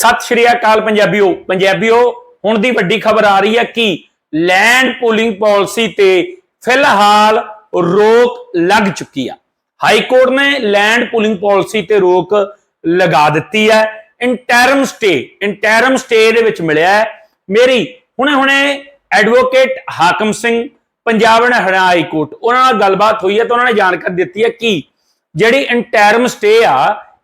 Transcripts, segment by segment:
ਸਤਿ ਸ਼੍ਰੀ ਅਕਾਲ ਪੰਜਾਬੀਓ। ਪੰਜਾਬੀਓ, ਹੁਣ ਦੀ ਵੱਡੀ ਖਬਰ ਆ ਰਹੀ ਹੈ ਕਿ ਲੈਂਡ ਪੂਲਿੰਗ ਪਾਲਿਸੀ ਤੇ ਫਿਲਹਾਲ ਰੋਕ ਲੱਗ ਚੁੱਕੀ ਆ। ਹਾਈ ਕੋਰਟ ਨੇ ਲੈਂਡ ਪੂਲਿੰਗ ਪਾਲਿਸੀ ਤੇ ਰੋਕ ਲਗਾ ਦਿੱਤੀ ਹੈ। ਇੰਟਰਮ ਸਟੇ ਇੰਟਰਮ ਸਟੇ ਦੇ ਵਿੱਚ ਮਿਲਿਆ ਹੈ। ਮੇਰੀ ਹੁਣੇ ਹੁਣੇ advocate Hakam Singh, Punjab and Haryana high court, ਉਹਨਾਂ ਨਾਲ ਗੱਲਬਾਤ ਹੋਈ ਹੈ ਤਾਂ ਉਹਨਾਂ ਨੇ ਜਾਣਕਾਰੀ ਦਿੱਤੀ ਹੈ ਕਿ ਜਿਹੜੀ ਇੰਟਰਮ ਸਟੇ ਆ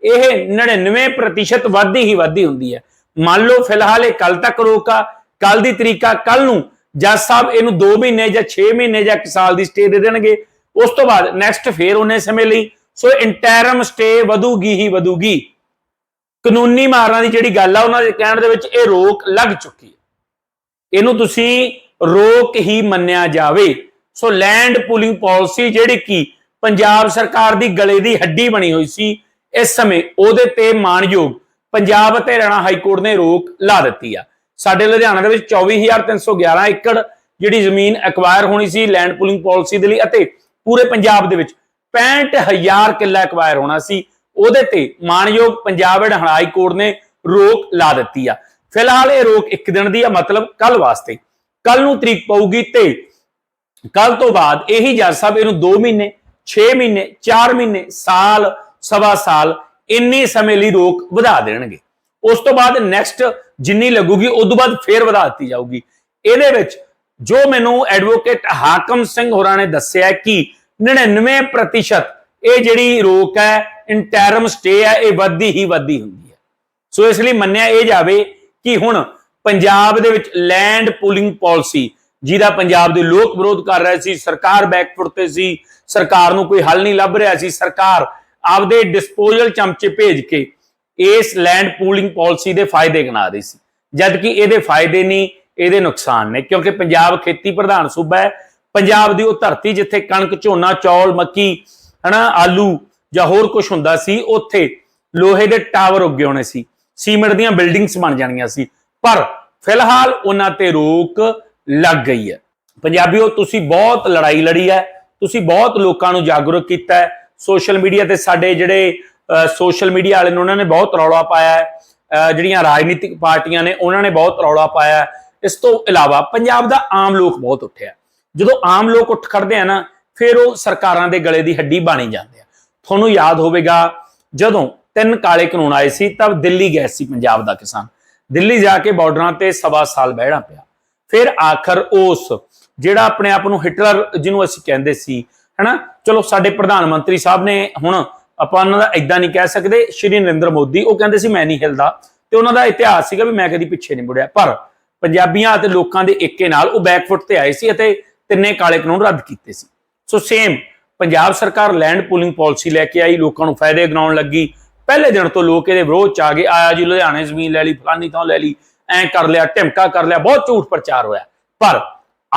ਇਹ 99% ਵਾਧੀ ਹੀ ਵਾਧੀ ਹੁੰਦੀ ਹੈ। ਮੰਨ ਲਓ ਫਿਲਹਾਲ ਇਹ ਕੱਲ ਤੱਕ ਰੋਕਾ ਕੱਲ ਦੀ ਤਰੀਕਾ ਕੱਲ ਨੂੰ ਜੱਜ ਸਾਹਿਬ ਇਹਨੂੰ 2 ਮਹੀਨੇ ਜਾਂ 6 ਮਹੀਨੇ ਜਾਂ 1 ਸਾਲ ਦੀ ਸਟੇ ਦੇ ਦੇਣਗੇ। ਉਸ ਤੋਂ ਬਾਅਦ ਨੈਕਸਟ ਫੇਰ ਉਹਨੇ ਸਮੇਂ ਲਈ। ਸੋ ਇੰਟਰਮ ਸਟੇ ਵਧੂਗੀ ਹੀ ਵਧੂਗੀ। ਕਾਨੂੰਨੀ ਮਾਰਾਂ ਦੀ ਜਿਹੜੀ ਗੱਲ ਆ, ਉਹਨਾਂ ਦੇ ਕਹਿਣ ਦੇ ਵਿੱਚ ਇਹ ਰੋਕ ਲੱਗ ਚੁੱਕੀ ਹੈ। ਇਹਨੂੰ ਤੁਸੀਂ ਰੋਕ ਹੀ ਮੰਨਿਆ ਜਾਵੇ। ਸੋ ਲੈਂਡ ਪੂਲਿੰਗ ਪਾਲਿਸੀ ਜਿਹੜੀ ਕਿ ਪੰਜਾਬ ਸਰਕਾਰ ਦੀ ਗਲੇ ਦੀ ਹੱਡੀ ਬਣੀ ਹੋਈ ਸੀ ਇਸ ਸਮੇਂ ਉਹਦੇ ਤੇ ਮਾਨਯੋਗ ਪੰਜਾਬ ਅਤੇ ਹਰਿਆਣਾ ਹਾਈ ਕੋਰਟ ਨੇ ਰੋਕ ਲਾ ਦਿੱਤੀ ਆ। ਸਾਡੇ ਲੁਧਿਆਣਾ ਦੇ ਵਿੱਚ 24311 ਏਕੜ ਜਿਹੜੀ ਜ਼ਮੀਨ ਐਕਵਾਇਰ ਹੋਣੀ ਸੀ, ਲੈਂਡ ਪੂਲਿੰਗ ਪਾਲਿਸੀ ਦੇ ਲਈ ਅਤੇ ਪੂਰੇ ਪੰਜਾਬ ਦੇ ਵਿੱਚ 65000 ਕਿੱਲਾ ਐਕਵਾਇਰ ਹੋਣਾ ਸੀ, ਉਹਦੇ ਤੇ ਮਾਨਯੋਗ Punjab and Haryana high court ਨੇ ਰੋਕ ਲਾ ਦਿੱਤੀ ਆ। ਫਿਲਹਾਲ ਇਹ ਰੋਕ ਇੱਕ ਦਿਨ ਦੀ ਆ, ਮਤਲਬ ਕੱਲ ਵਾਸਤੇ। ਕੱਲ ਨੂੰ ਤਰੀਕ ਪਊਗੀ ਤੇ ਕੱਲ ਤੋਂ ਬਾਅਦ ਇਹੀ ਜੱਜ ਸਾਹਿਬ ਇਹਨੂੰ 2 ਮਹੀਨੇ 6 ਮਹੀਨੇ 4 ਮਹੀਨੇ, ਸਾਲ ਸਵਾ ਸਾਲ ਇੰਨੇ ਸਮੇਂ ਲਈ ਰੋਕ ਵਧਾ ਦੇਣਗੇ। ਉਸ ਤੋਂ ਬਾਅਦ ਨੈਕਸਟ ਜਿੰਨੀ ਲੱਗੂਗੀ, ਉਸ ਤੋਂ ਬਾਅਦ ਫੇਰ ਵਧਾ ਦਿੱਤੀ ਜਾਊਗੀ। ਇਹਦੇ ਵਿੱਚ ਜੋ ਮੈਨੂੰ ਐਡਵੋਕੇਟ ਹਾਕਮ ਸਿੰਘ ਹੋਰਾਂ ਨੇ ਦੱਸਿਆ ਕਿ 99% ਇਹ ਜਿਹੜੀ ਰੋਕ ਹੈ ਇੰਟਰਮ ਸਟੇ ਹੈ, ਇਹ ਵੱਧਦੀ ਹੀ ਵੱਧਦੀ ਹੁੰਦੀ ਹੈ। ਸੋ ਇਸ ਲਈ ਮੰਨਿਆ ਇਹ ਜਾਵੇ ਕਿ ਹੁਣ ਪੰਜਾਬ ਦੇ ਵਿੱਚ ਲੈਂਡ ਪੂਲਿੰਗ ਪਾਲਿਸੀ ਜਿਹਦਾ ਪੰਜਾਬ ਦੇ ਲੋਕ ਵਿਰੋਧ ਕਰ ਰਹੇ ਸੀ, ਸਰਕਾਰ ਬੈਕਫੁੱਟ ਤੇ ਸੀ, ਸਰਕਾਰ ਨੂੰ ਕੋਈ ਹੱਲ ਨਹੀਂ ਲੱਭ ਰਿਹਾ ਸੀ, ਸਰਕਾਰ ਆਪਦੇ ਡਿਸਪੋਜ਼ਲ ਚਮਚੇ ਭੇਜ ਕੇ ਇਸ ਲੈਂਡ ਪੂਲਿੰਗ ਪਾਲਿਸੀ ਦੇ ਫਾਇਦੇ ਗਿਣਾ ਰਹੀ ਸੀ। ਜਦ ਕਿ ਇਹਦੇ ਫਾਇਦੇ ਨਹੀਂ, ਇਹਦੇ ਨੁਕਸਾਨ ਨੇ, ਕਿਉਂਕਿ ਪੰਜਾਬ ਖੇਤੀ ਪ੍ਰਧਾਨ ਸੂਬਾ ਹੈ। ਪੰਜਾਬ ਦੀ ਉਹ ਧਰਤੀ ਜਿੱਥੇ ਕਣਕ, ਝੋਨਾ, ਚੌਲ, ਮੱਕੀ, ਹਨਾ, ਆਲੂ ਜਾਂ ਹੋਰ ਕੁਝ ਹੁੰਦਾ ਸੀ, ਉੱਥੇ ਲੋਹੇ ਦੇ ਟਾਵਰ ਉੱਗੇ ਹੋਣੇ ਸੀ। ਸੀਮੈਂਟ ਦੀਆਂ ਬਿਲਡਿੰਗਸ ਬਣ ਜਾਣੀਆਂ ਸੀ। ਪਰ ਫਿਲਹਾਲ ਉਹਨਾਂ ਤੇ ਰੋਕ ਲੱਗ ਗਈ ਹੈ। ਪੰਜਾਬੀਓ, ਤੁਸੀਂ ਬਹੁਤ ਲੜਾਈ ਲੜੀ ਹੈ। ਤੁਸੀਂ ਬਹੁਤ ਲੋਕਾਂ ਨੂੰ ਜਾਗਰੂਕ ਕੀਤਾ ਹੈ। ਸੋਸ਼ਲ ਮੀਡੀਆ ਤੇ ਸਾਡੇ ਜਿਹੜੇ ਸੋਸ਼ਲ ਮੀਡੀਆ ਵਾਲੇ ਨੇ ਉਹਨਾਂ ਨੇ ਬਹੁਤ ਰੌਲਾ ਪਾਇਆ ਜਿਹੜੀਆਂ ਰਾਜਨੀਤਿਕ ਪਾਰਟੀਆਂ ਨੇ ਉਹਨਾਂ ਨੇ ਬਹੁਤ ਰੌਲਾ ਪਾਇਆ ਇਸ ਤੋਂ ਇਲਾਵਾ ਪੰਜਾਬ ਦਾ ਆਮ ਲੋਕ ਬਹੁਤ ਉੱਠਿਆ ਜਦੋਂ ਆਮ ਲੋਕ ਉੱਠ ਖੜਦੇ ਆ ਨਾ, ਫਿਰ ਉਹ ਸਰਕਾਰਾਂ ਦੇ ਗਲੇ ਦੀ ਹੱਡੀ ਬਾਣੀ ਜਾਂਦੇ ਆ। ਤੁਹਾਨੂੰ ਯਾਦ ਹੋਵੇਗਾ, ਜਦੋਂ ਤਿੰਨ ਕਾਲੇ ਕਾਨੂੰਨ ਆਏ ਸੀ, ਤਬ ਦਿੱਲੀ ਗਏ ਸੀ ਪੰਜਾਬ ਦਾ ਕਿਸਾਨ। ਦਿੱਲੀ ਜਾ ਕੇ ਬਾਰਡਰਾਂ ਤੇ ਸਵਾ ਸਾਲ ਬਹਿਣਾ ਪਿਆ। ਫਿਰ ਆਖਰ ਉਸ, ਜਿਹੜਾ ਆਪਣੇ ਆਪ ਨੂੰ ਹਿਟਲਰ ਜਿਹਨੂੰ ਅਸੀਂ ਕਹਿੰਦੇ ਸੀ ਹਨਾ? ਚਲੋ, ਸਾਡੇ ਪ੍ਰਧਾਨ ਮੰਤਰੀ ਸਾਹਿਬ ਨੇ ਹੁਣ ਆਪਾਂ ਉਹਨਾਂ ਦਾ ਇਦਾਂ ਨਹੀਂ ਕਹਿ ਸਕਦੇ, ਸ਼੍ਰੀ ਨਰਿੰਦਰ ਮੋਦੀ, ਉਹ ਕਹਿੰਦੇ ਸੀ, ਮੈਂ ਨਹੀਂ ਹਿਲਦਾ। ਤੇ ਉਹਨਾਂ ਦਾ ਇਤਿਹਾਸ ਸੀਗਾ ਵੀ ਮੈਂ ਕਦੀ ਪਿੱਛੇ ਨਹੀਂ ਮੁੜਿਆ। ਪਰ ਪੰਜਾਬੀਆਂ ਅਤੇ ਲੋਕਾਂ ਦੇ ਏਕੇ ਨਾਲ ਉਹ ਬੈਕਫੁੱਟ ਤੇ ਆਏ ਸੀ ਅਤੇ ਤਿੰਨੇ ਕਾਲੇ ਕਾਨੂੰਨ ਰੱਦ ਕੀਤੇ ਸੀ। ਸੋ ਸੇਮ ਪੰਜਾਬ ਸਰਕਾਰ ਲੈਂਡ ਪੂਲਿੰਗ ਪਾਲਿਸੀ ਲੈ ਕੇ ਆਈ, ਲੋਕਾਂ ਨੂੰ ਫਾਇਦੇ ਗਣਾਉਣ ਲੱਗੀ। ਪਹਿਲੇ ਦਿਨ ਤੋਂ ਲੋਕ ਇਹਦੇ ਵਿਰੋਧ ਚ ਆ ਗਏ, ਆਇਆ ਜੀ, ਲੁਧਿਆਣੇ ਜ਼ਮੀਨ ਲੈ ਲਈ, ਫਲਾਨੀ ਥਾਂ ਲੈ ਲਈ, ਐਂ ਕਰ ਲਿਆ, ਢਿਮਕਾ ਕਰ ਲਿਆ, ਬਹੁਤ ਝੂਠ ਪ੍ਰਚਾਰ ਹੋਇਆ। ਪਰ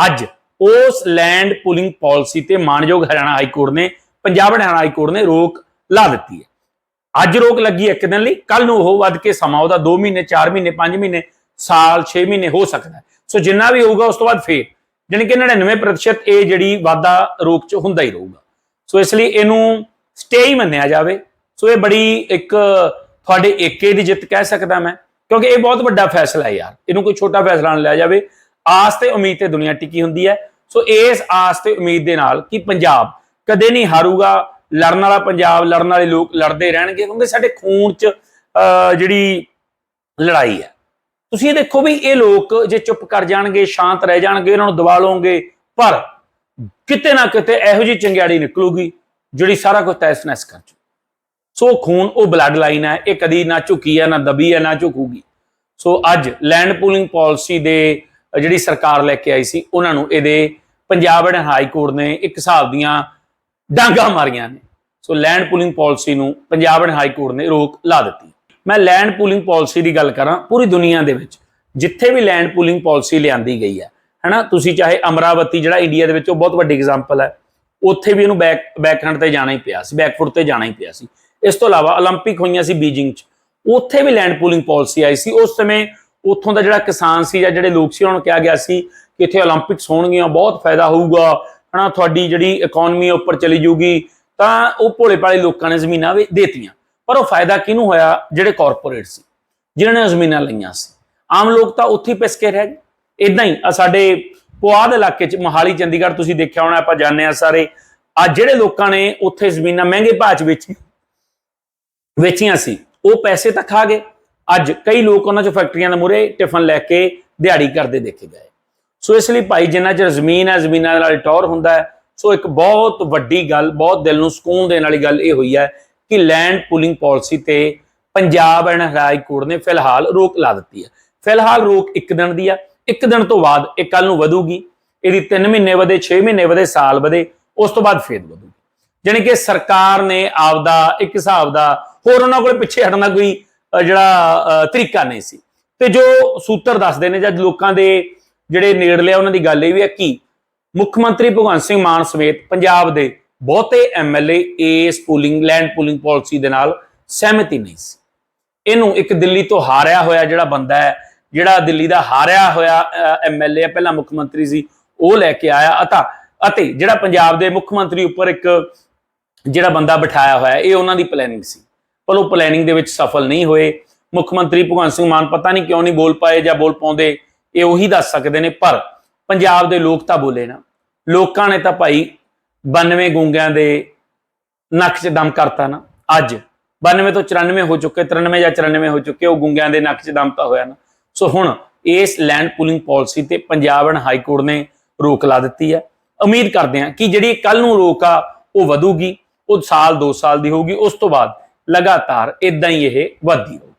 ਅੱਜ ਉਸ ਲੈਂਡ ਪੂਲਿੰਗ ਪਾਲਿਸੀ ਤੇ ਮਾਨਯੋਗ ਹਰਿਆਣਾ ਹਾਈ ਕੋਰਟ ਨੇ, ਪੰਜਾਬ ਹਰਿਆਣਾ ਹਾਈ ਕੋਰਟ ਨੇ ਰੋਕ ਲਾ ਦਿੱਤੀ ਹੈ। ਅੱਜ ਰੋਕ ਲੱਗੀ ਇੱਕ ਦਿਨ ਲਈ ਕੱਲ ਨੂੰ ਉਹ ਵੱਧ ਕੇ ਸਮਾਂ ਉਹਦਾ 2 ਮਹੀਨੇ 4 ਮਹੀਨੇ 5 ਮਹੀਨੇ, ਸਾਲ 6 ਮਹੀਨੇ ਹੋ ਸਕਦਾ ਸੋ ਜਿੰਨਾ ਵੀ ਹੋਊਗਾ ਉਸ ਤੋਂ ਬਾਅਦ ਫੇਰ, ਜਾਣੀ ਕਿ 99% ਇਹ ਜਿਹੜੀ ਵਾਧਾ ਰੋਕ ਚ ਹੁੰਦਾ ਹੀ ਰਹੂਗਾ। ਸੋ ਇਸ ਲਈ ਇਹਨੂੰ ਸਟੇ ਹੀ ਮੰਨਿਆ ਜਾਵੇ। ਸੋ ਇਹ ਬੜੀ ਇੱਕ ਤੁਹਾਡੇ ਏਕੇ ਦੀ ਜਿੱਤ ਕਹਿ ਸਕਦਾ ਮੈਂ, ਕਿਉਂਕਿ ਇਹ ਬਹੁਤ ਵੱਡਾ ਫੈਸਲਾ ਹੈ ਯਾਰ। ਇਹਨੂੰ ਕੋਈ ਛੋਟਾ ਫੈਸਲਾ ਨਾ ਲਿਆ ਜਾਵੇ। ਆਸ ਤੇ ਉਮੀਦ ਤੇ ਦੁਨੀਆ ਟਿਕੀ ਹੁੰਦੀ ਹੈ। ਸੋ ਇਸ ਆਸ ਤੇ ਉਮੀਦ ਦੇ ਨਾਲ ਕਿ ਪੰਜਾਬ ਕਦੇ ਨਹੀਂ ਹਾਰੂਗਾ। ਲੜਨ ਵਾਲਾ ਪੰਜਾਬ ਲੜਨ ਵਾਲੇ ਲੋਕ ਲੜਦੇ ਰਹਿਣਗੇ ਕਿਉਂਕਿ ਸਾਡੇ ਖੂਨ 'ਚ ਅਹ, ਜਿਹੜੀ ਲੜਾਈ ਹੈ। ਤੁਸੀਂ ਇਹ ਦੇਖੋ ਵੀ ਇਹ ਲੋਕ ਜੇ ਚੁੱਪ ਕਰ ਜਾਣਗੇ ਸ਼ਾਂਤ ਰਹਿ ਜਾਣਗੇ ਇਹਨਾਂ ਨੂੰ ਦਬਾ ਲਓਗੇ ਪਰ ਕਿਤੇ ਨਾ ਕਿਤੇ ਇਹੋ ਜਿਹੀ ਚੰਗਿਆੜੀ ਨਿਕਲੂਗੀ ਜਿਹੜੀ ਸਾਰਾ ਕੁਝ ਤੈਸ ਨੈਸ ਕਰ ਚੁ ਸੋ ਖੂਨ ਉਹ ਬਲੱਡ ਲਾਈਨ ਹੈ। ਇਹ ਕਦੀ ਨਾ ਝੁਕੀ ਹੈ ਨਾ ਦਬੀ ਹੈ ਨਾ ਝੁਕੂਗੀ। ਸੋ ਅੱਜ ਲੈਂਡ ਪੂਲਿੰਗ ਪਾਲਿਸੀ ਦੇ ਜਿਹੜੀ ਸਰਕਾਰ ਲੈ ਕੇ ਆਈ ਸੀ ਉਹਨਾਂ ਨੂੰ ਇਹਦੇ ਪੰਜਾਬ ਐਂਡ ਹਾਈ ਕੋਰਟ ਨੇ ਇੱਕ ਹਿਸਾਬ ਦੀਆਂ ਡਾਂਗਾ ਮਾਰੀਆਂ ਨੇ ਸੋ ਲੈਂਡ ਪੂਲਿੰਗ ਪਾਲਿਸੀ ਨੂੰ ਪੰਜਾਬ ਐਂਡ ਹਾਈ ਕੋਰਟ ਨੇ ਰੋਕ ਲਾ ਦਿੱਤੀ ਮੈਂ ਲੈਂਡ ਪੂਲਿੰਗ ਪਾਲਿਸੀ ਦੀ ਗੱਲ ਕਰਾਂ ਪੂਰੀ ਦੁਨੀਆ ਦੇ ਵਿੱਚ ਜਿੱਥੇ ਵੀ ਲੈਂਡ ਪੂਲਿੰਗ ਪਾਲਿਸੀ ਲਿਆਂਦੀ ਗਈ ਹੈ ਹੈਨਾ ਤੁਸੀਂ ਚਾਹੇ ਅਮਰਾਵਤੀ ਜਿਹੜਾ ਇੰਡੀਆ ਦੇ ਵਿੱਚ ਉਹ ਬਹੁਤ ਵੱਡੀ ਐਗਜ਼ਾਮਪਲ ਹੈ ਉੱਥੇ ਵੀ ਇਹਨੂੰ ਬੈਕ ਬੈਕਹੈਂਡ ਤੇ ਜਾਣਾ ਹੀ ਪਿਆ ਸੀ ਬੈਕਫੁੱਟ ਤੇ ਜਾਣਾ ਹੀ ਪਿਆ ਸੀ ਇਸ ਤੋਂ ਇਲਾਵਾ 올림픽 ਹੋਈਆਂ ਸੀ ਬੀਜਿੰਗ 'ਚ ਉੱਥੇ ਵੀ ਲੈਂਡ ਪੂਲਿੰਗ ਪਾਲਿਸੀ ਆਈ ਸੀ ਉਸ ਸਮੇਂ ਉੱਥੋਂ ਦਾ ਜਿਹੜਾ ਕਿਸਾਨ ਸੀ ਜਾਂ ਜਿਹੜੇ ਲੋਕ ਸੀ, ਉਹਨਾਂ ਨੂੰ ਕਿਹਾ ਗਿਆ ਸੀ ਕਿ ਇੱਥੇ 올림픽ਸ ਹੋਣਗੀਆਂ, ਬਹੁਤ ਫਾਇਦਾ ਹੋਊਗਾ, ਹਨਾ, ਤੁਹਾਡੀ ਜਿਹੜੀ ਇਕਨੋਮੀ ਉੱਪਰ ਚਲੀ ਜੂਗੀ ਤਾਂ ਉਹ ਭੋਲੇ ਭਾਲੇ ਲੋਕਾਂ ਨੇ ਜ਼ਮੀਨਾਂ ਵੇ ਦੇਤੀਆਂ। ਪਰ ਉਹ ਫਾਇਦਾ ਕਿਹਨੂੰ ਹੋਇਆ? ਜਿਹੜੇ ਕਾਰਪੋਰੇਟ ਸੀ, ਜਿਨ੍ਹਾਂ ਨੇ ਜ਼ਮੀਨਾਂ ਲਈਆਂ ਸੀ। ਆਮ ਲੋਕ ਤਾਂ ਉੱਥੇ ਪਿਸ ਕੇ ਰਹਿ ਗਏ। ਇਦਾਂ ਹੀ ਆ ਸਾਡੇ ਪੁਆਧ ਇਲਾਕੇ ਚ, ਮਹਾਲੀ, ਚੰਡੀਗੜ੍ਹ ਤੁਸੀਂ ਦੇਖਿਆ ਹੋਣਾ, ਆਪਾਂ ਜਾਣਦੇ ਆ ਸਾਰੇ ਆ ਜਿਹੜੇ ਲੋਕਾਂ ਨੇ ਉੱਥੇ ਜ਼ਮੀਨਾਂ ਮਹਿੰਗੇ ਭਾਅ ਚ ਵੇਚੀਆਂ ਵੇਚੀਆਂ ਸੀ, ਉਹ ਪੈਸੇ ਤਾਂ ਖਾ ਗਏ। ਅੱਜ ਕਈ ਲੋਕ ਉਹਨਾਂ ਚੋਂ ਫੈਕਟਰੀਆਂ ਦੇ ਮੂਹਰੇ ਟਿਫਨ ਲੈ ਕੇ ਦਿਹਾੜੀ ਕਰਦੇ ਦੇਖੇ ਗਏ। ਸੋ ਇਸ ਲਈ ਭਾਈ ਜਿੰਨਾ ਚਿਰ ਜ਼ਮੀਨ ਹੈ, ਜ਼ਮੀਨਾਂ ਦੇ ਨਾਲ ਟੌਰ ਹੁੰਦਾ ਹੈ, ਸੋ ਇੱਕ ਬਹੁਤ ਵੱਡੀ ਗੱਲ, ਬਹੁਤ ਦਿਲ ਨੂੰ ਸਕੂਨ ਦੇਣ ਵਾਲੀ ਗੱਲ ਇਹ ਹੋਈ ਹੈ ਕਿ ਲੈਂਡ ਪੂਲਿੰਗ ਪਾਲਿਸੀ ਤੇ ਪੰਜਾਬ ਐਂਡ ਹਾਈ ਕੋਰਟ ਨੇ ਫਿਲਹਾਲ ਰੋਕ ਲਾ ਦਿੱਤੀ ਹੈ। ਫਿਲਹਾਲ ਰੋਕ ਇੱਕ ਦਿਨ ਦੀ ਆ ਇੱਕ ਦਿਨ ਤੋਂ ਬਾਅਦ ਇਹ ਕੱਲ ਨੂੰ ਵਧੂਗੀ। ਇਹਦੀ 3 ਮਹੀਨੇ ਵਧੇ 6 ਮਹੀਨੇ ਵਧੇ, ਸਾਲ ਵਧੇ, ਉਸ ਤੋਂ ਬਾਅਦ ਫੇਰ ਵਧੂਗੀ। ਜਾਣੀ ਕਿ ਸਰਕਾਰ ਨੇ ਆਪਦਾ, ਇੱਕ ਹਿਸਾਬ ਦਾ ਹੋਰ ਉਹਨਾਂ ਕੋਲ ਪਿੱਛੇ ਹਟਣਾ ਕੋਈ ਜਿਹੜਾ ਤਰੀਕਾ ਨਹੀਂ ਸੀ। ਤੇ ਜੋ ਸੂਤਰ ਦੱਸਦੇ ਨੇ ਜਦ ਲੋਕਾਂ ਦੇ ਜਿਹੜੇ ਨੇੜਲੇ ਆ, ਉਹਨਾਂ ਦੀ ਗੱਲ ਇਹ ਵੀ ਹੈ ਕਿ ਮੁੱਖ ਮੰਤਰੀ ਭਗਵੰਤ ਸਿੰਘ ਮਾਨ ਸਮੇਤ ਪੰਜਾਬ ਦੇ ਬਹੁਤੇ ਐਮਐਲਏ ਇਸ ਪੂਲਿੰਗ, ਲੈਂਡ ਪੂਲਿੰਗ ਪਾਲਿਸੀ ਦੇ ਨਾਲ ਸਹਿਮਤੀ ਨਹੀਂ ਸੀ। ਇਹਨੂੰ ਇੱਕ ਦਿੱਲੀ ਤੋਂ ਹਾਰਿਆ ਹੋਇਆ ਜਿਹੜਾ ਬੰਦਾ ਹੈ, ਜਿਹੜਾ ਦਿੱਲੀ ਦਾ ਹਾਰਿਆ ਹੋਇਆ ਐਮਐਲਏ ਪਹਿਲਾਂ ਮੁੱਖ ਮੰਤਰੀ ਸੀ, ਉਹ ਲੈ ਕੇ ਆਇਆ। ਅਤਾ, ਅਤੇ ਜਿਹੜਾ ਪੰਜਾਬ ਦੇ ਮੁੱਖ ਮੰਤਰੀ ਉੱਪਰ ਇੱਕ ਜਿਹੜਾ ਬੰਦਾ ਬਿਠਾਇਆ ਹੋਇਆ, ਇਹ ਉਹਨਾਂ ਦੀ ਪਲੈਨਿੰਗ ਸੀ। ਪਰ ਉਹ ਪਲੈਨਿੰਗ ਦੇ ਵਿੱਚ ਸਫਲ ਨਹੀਂ ਹੋਏ। ਮੁੱਖ ਮੰਤਰੀ ਭਗਵੰਤ ਸਿੰਘ ਮਾਨ ਪਤਾ ਨਹੀਂ ਕਿਉਂ ਨਹੀਂ ਬੋਲ ਪਾਏ ਜਾਂ ਬੋਲ ਪਾਉਂਦੇ, ਇਹ ਉਹੀ ਦੱਸ ਸਕਦੇ ਨੇ, ਪਰ ਪੰਜਾਬ ਦੇ ਲੋਕ ਤਾਂ ਬੋਲੇ ਨਾ। ਲੋਕਾਂ ਨੇ ਤਾਂ ਭਾਈ 92 ਗੁੰਗਿਆਂ ਦੇ ਨੱਕ 'ਚ ਦਮ ਕਰਤਾ ਨਾ। ਅੱਜ 92 ਤੋਂ 94 ਹੋ ਚੁੱਕੇ 93 ਜਾਂ 94 ਹੋ ਚੁੱਕੇ, ਉਹ ਗੁੰਗਿਆਂ ਦੇ ਨੱਕ 'ਚ ਦਮ ਤਾਂ ਹੋਇਆ ਨਾ। ਸੋ ਹੁਣ ਇਸ ਲੈਂਡ ਪੂਲਿੰਗ ਪਾਲਿਸੀ ਤੇ ਪੰਜਾਬ ਐਂਡ ਹਾਈ ਕੋਰਟ ਨੇ ਰੋਕ ਲਾ ਦਿੱਤੀ ਹੈ ਉਮੀਦ ਕਰਦੇ ਹਾਂ ਕਿ ਜਿਹੜੀ ਕੱਲ ਨੂੰ ਰੋਕ ਆ, ਉਹ ਵਧੂਗੀ, ਉਹ ਸਾਲ 2 ਸਾਲ ਦੀ ਹੋਊਗੀ। ਉਸ ਤੋਂ ਬਾਅਦ ਲਗਾਤਾਰ ਇਦਾਂ ਹੀ ਇਹ ਵਧਦੀ ਰਹੂਗੀ।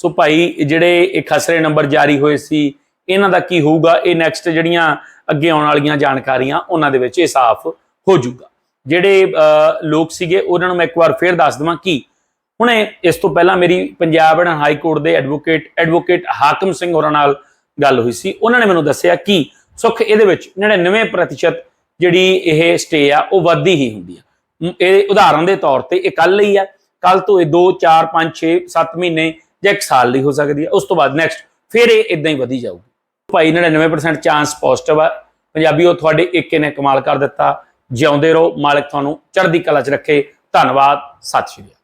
ਸੋ ਭਾਈ, ਜਿਹੜੇ ਇਹ ਖਸਰੇ ਨੰਬਰ ਜਾਰੀ ਹੋਏ ਸੀ, ਇਹਨਾਂ ਦਾ ਕੀ ਹੋਊਗਾ? ਇਹ ਨੈਕਸਟ ਜਿਹੜੀਆਂ ਅੱਗੇ ਆਉਣ ਵਾਲੀਆਂ ਜਾਣਕਾਰੀਆਂ, ਉਹਨਾਂ ਦੇ ਵਿੱਚ ਇਹ ਸਾਫ਼ ਹੋ ਜਾਊਗਾ। ਜਿਹੜੇ ਲੋਕ ਸੀਗੇ, ਉਹਨਾਂ ਨੂੰ ਮੈਂ ਇੱਕ ਵਾਰ ਫੇਰ ਦੱਸ ਦਵਾਂ ਕਿ ਹੁਣੇ ਇਸ ਤੋਂ ਪਹਿਲਾਂ ਮੇਰੀ ਪੰਜਾਬ ਐਂਡ ਹਾਈ ਕੋਰਟ ਦੇ ਐਡਵੋਕੇਟ ਐਡਵੋਕੇਟ ਹਾਕਮ ਸਿੰਘ ਹੋਰਾਂ ਨਾਲ ਗੱਲ ਹੋਈ ਸੀ। ਉਹਨਾਂ ਨੇ ਮੈਨੂੰ ਦੱਸਿਆ ਕਿ ਸੁੱਖ ਇਹਦੇ ਵਿੱਚ 99% ਜਿਹੜੀ ਇਹ ਸਟੇ ਆ, ਉਹ ਵੱਧਦੀ ਹੀ ਹੁੰਦੀ ਆ। ਇਹ ਉਦਾਹਰਨ ਦੇ ਤੌਰ ਤੇ ਇਹ ਕੱਲ ਲਈ ਆ। ਕੱਲ ਤੋਂ ਇਹ 2 4 5 6 7 ਮਹੀਨੇ ਜਾਂ 1 ਸਾਲ ਲਈ ਹੋ ਸਕਦੀ ਹੈ। ਉਸ ਤੋਂ ਬਾਅਦ ਨੈਕਸਟ ਫਿਰ ਇਹ ਇਦਾਂ ਹੀ ਵਧੀ ਜਾਊਗੀ। ਭਾਈ 99% ਚਾਂਸ ਪੋਜ਼ਿਟਿਵ ਆ। ਪੰਜਾਬੀ, ਉਹ ਤੁਹਾਡੇ ਏਕੇ ਨੇ ਕਮਾਲ ਕਰ ਦਿੱਤਾ। ਜਿਉਂਦੇ ਰਹੋ, ਮਾਲਕ ਤੁਹਾਨੂੰ ਚੜ੍ਹਦੀ ਕਲਾ 'ਚ ਰੱਖੇ। ਧੰਨਵਾਦ, ਸਤਿ ਸ਼੍ਰੀ ਅਕਾਲ।